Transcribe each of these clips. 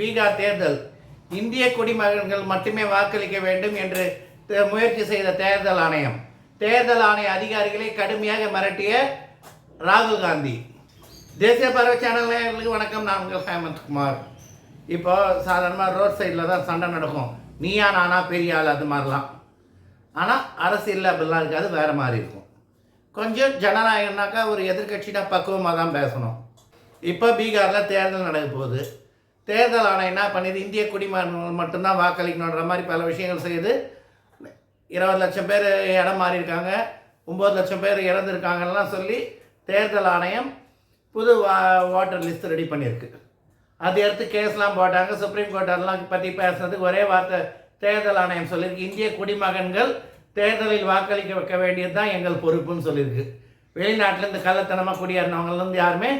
பீகார் தேர்தல். இந்திய குடிமகன்கள் மட்டுமே வாக்களிக்க வேண்டும் என்று முயற்சி செய்த தேர்தல் ஆணையம். தேர்தல் ஆணைய அதிகாரிகளை கடுமையாக மிரட்டிய ராகுல் காந்தி. தேசிய பறவை சேனல் நேயர்களுக்கு வணக்கம். நான் உங்கள் ஹேமந்த்குமார். இப்போ சாதாரணமாக ரோட் சைடில் தான் சண்டை நடக்கும். நீயா நானா பெரிய ஆள் அது மாதிரிலாம். ஆனால் அரசியலில் அப்படிலாம் இருக்காது வேறு மாதிரி இருக்கும். கொஞ்சம் ஜனநாயகம்னாக்கா ஒரு எதிர்கட்சினா பக்குவமாக தான் பேசணும். இப்போ பீகாரில் தேர்தல் நடக்க போகுது. தேர்தல் ஆணையம் என்ன பண்ணிது? இந்திய குடிமகன்கள் மட்டும்தான் வாக்களிக்கணுன்ற மாதிரி பல விஷயங்கள் செய்து இருபது லட்சம் பேர் இடம் மாறி இருக்காங்க ஒம்பது லட்சம் பேர் இறந்துருக்காங்கலாம் சொல்லி தேர்தல் ஆணையம் புது வா வாட்டர் லிஸ்ட் ரெடி பண்ணியிருக்கு. அது எடுத்து கேஸ்லாம் போட்டாங்க. சுப்ரீம் கோர்ட் அதெல்லாம் பற்றி பேசுனதுக்கு ஒரே வார்த்தை தேர்தல் ஆணையம் சொல்லியிருக்கு. இந்திய குடிமகன்கள் தேர்தலில் வாக்களிக்க வைக்க வேண்டியது தான் எங்கள் பொறுப்புன்னு சொல்லியிருக்கு. வெளிநாட்டிலேருந்து கள்ளத்தனமாக குடியேறினவங்கலேருந்து யாருமே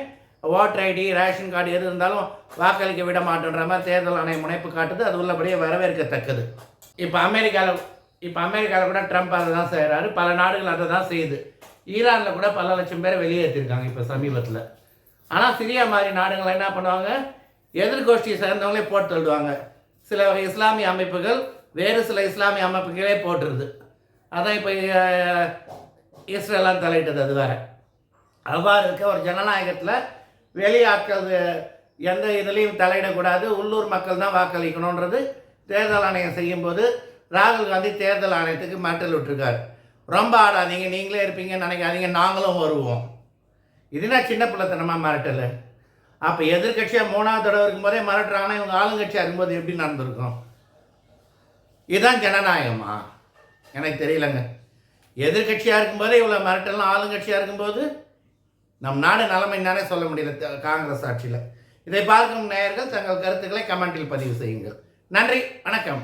ஓட்டர் ஐடி ரேஷன் கார்டு எது இருந்தாலும் வாக்களிக்க விட மாட்டேன்ற மாதிரி தேர்தல் ஆணைய முனைப்பு காட்டுது. அது உள்ளபடியே வரவேற்கத்தக்கது. இப்போ அமெரிக்காவில் இப்போ அமெரிக்காவில் கூட ட்ரம்ப் அதை தான் செய்கிறாரு பல நாடுகள் அதை தான் செய்யுது. ஈரானில் கூட பல லட்சம் பேரை வெளியேற்றிருக்காங்க இப்போ சமீபத்தில். ஆனால் சிரியா மாதிரி நாடுகள் என்ன பண்ணுவாங்க? எதிர்கோஷ்டியை சேர்ந்தவங்களே போட்டு தள்ளுவாங்க. சில இஸ்லாமிய அமைப்புகள் வேறு சில இஸ்லாமிய அமைப்புகளே போட்டுருது. அதான் இப்போ இஸ்ரேலாம் தலையிட்டது அது வேற. அவ்வாறு இருக்க ஒரு ஜனநாயகத்தில் வெளியாட்கள் எந்த இதுலேயும் தலையிடக்கூடாது. உள்ளூர் மக்கள் தான் வாக்களிக்கணுன்றது தேர்தல் ஆணையம் செய்யும்போது ராகுல் காந்தி தேர்தல் ஆணையத்துக்கு மிரட்டல் விட்டுருக்கார். ரொம்ப ஆடாதீங்க நீங்களே இருப்பீங்கன்னு நினைக்காதீங்க நாங்களும் வருவோம். இதுனா சின்ன பிள்ளைத்தனமாக மிரட்டல். அப்போ எதிர்கட்சியாக மூணாவது தடவை இருக்கும்போதே மிரட்டுறாங்கன்னா இவங்க ஆளுங்கட்சியாக இருக்கும்போது எப்படி நடந்திருக்கும்? இதுதான் ஜனநாயகமா? எனக்கு தெரியலங்க. எதிர்கட்சியாக இருக்கும்போதே இவ்வளோ மிரட்டலாம் ஆளுங்கட்சியாக இருக்கும்போது நம் நாடு நலமை தானே சொல்ல முடியல காங்கிரஸ் ஆட்சியில். இதை பார்க்கும் நேயர்கள் தங்கள் கருத்துக்களை கமெண்டில் பதிவு செய்யுங்கள். நன்றி வணக்கம்.